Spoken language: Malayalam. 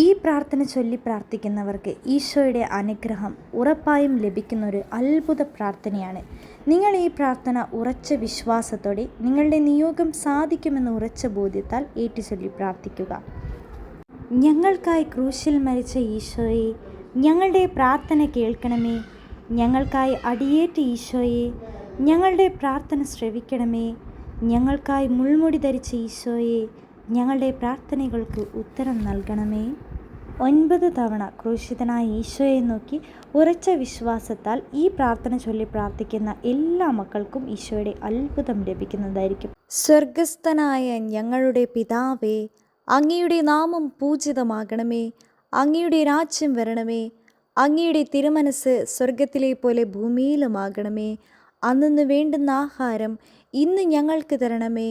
ഈ പ്രാർത്ഥന ചൊല്ലി പ്രാർത്ഥിക്കുന്നവർക്ക് ഈശോയുടെ അനുഗ്രഹം ഉറപ്പായും ലഭിക്കുന്ന ഒരു അത്ഭുത പ്രാർത്ഥനയാണ്. നിങ്ങൾ ഈ പ്രാർത്ഥന ഉറച്ച വിശ്വാസത്തോടെ നിങ്ങളുടെ നിയോഗം സാധിക്കുമെന്ന് ഉറച്ച ബോധ്യത്താൽ ഏറ്റുചൊല്ലി പ്രാർത്ഥിക്കുക. ഞങ്ങൾക്കായി ക്രൂശിൽ മരിച്ച ഈശോയെ ഞങ്ങളുടെ പ്രാർത്ഥന കേൾക്കണമേ. ഞങ്ങൾക്കായി അടിയേറ്റ ഈശോയെ ഞങ്ങളുടെ പ്രാർത്ഥന ശ്രവിക്കണമേ. ഞങ്ങൾക്കായി മുൾമുടി ധരിച്ച ഈശോയെ ഞങ്ങളുടെ പ്രാർത്ഥനകൾക്ക് ഉത്തരം നൽകണമേ. ഒൻപത് തവണ ക്രൂശിതനായ ഈശോയെ നോക്കി ഉറച്ച വിശ്വാസത്താൽ ഈ പ്രാർത്ഥന ചൊല്ലി പ്രാർത്ഥിക്കുന്ന എല്ലാ മക്കൾക്കും ഈശോയുടെ അത്ഭുതം ലഭിക്കുന്നതായിരിക്കും. സ്വർഗസ്ഥനായ ഞങ്ങളുടെ പിതാവേ അങ്ങയുടെ നാമം പൂജിതമാകണമേ. അങ്ങയുടെ രാജ്യം വരണമേ. അങ്ങയുടെ തിരുമനസ് സ്വർഗത്തിലെ പോലെ ഭൂമിയിലുമാകണമേ. അന്നു വേണ്ടുന്ന ആഹാരം ഇന്ന് ഞങ്ങൾക്ക് തരണമേ.